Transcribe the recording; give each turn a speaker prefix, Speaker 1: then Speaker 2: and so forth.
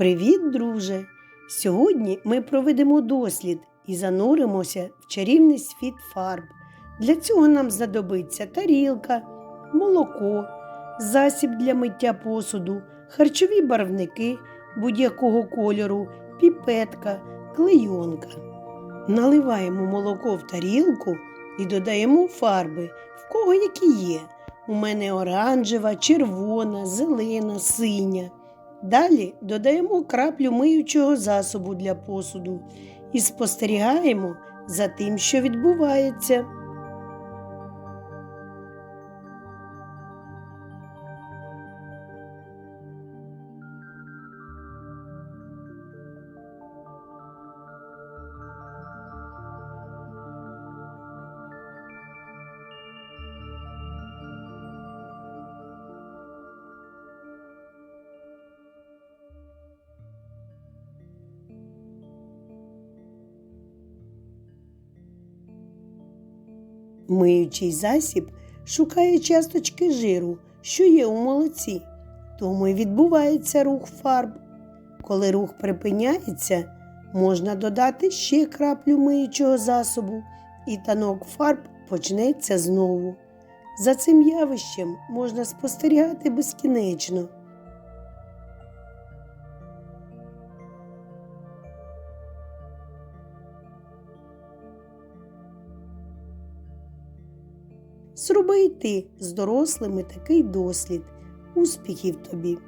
Speaker 1: Привіт, друже! Сьогодні ми проведемо дослід і зануримося в чарівний світ фарб. Для цього нам знадобиться тарілка, молоко, засіб для миття посуду, харчові барвники будь-якого кольору, піпетка, клейонка. Наливаємо молоко в тарілку і додаємо фарби, в кого які є. У мене оранжева, червона, зелена, синя. Далі додаємо краплю миючого засобу для посуду і спостерігаємо за тим, що відбувається. Миючий засіб шукає часточки жиру, що є у молоці, тому й відбувається рух фарб. Коли рух припиняється, можна додати ще краплю миючого засобу, і танок фарб почнеться знову. За цим явищем можна спостерігати безкінечно. Зроби й ти з дорослими такий дослід. Успіхів тобі!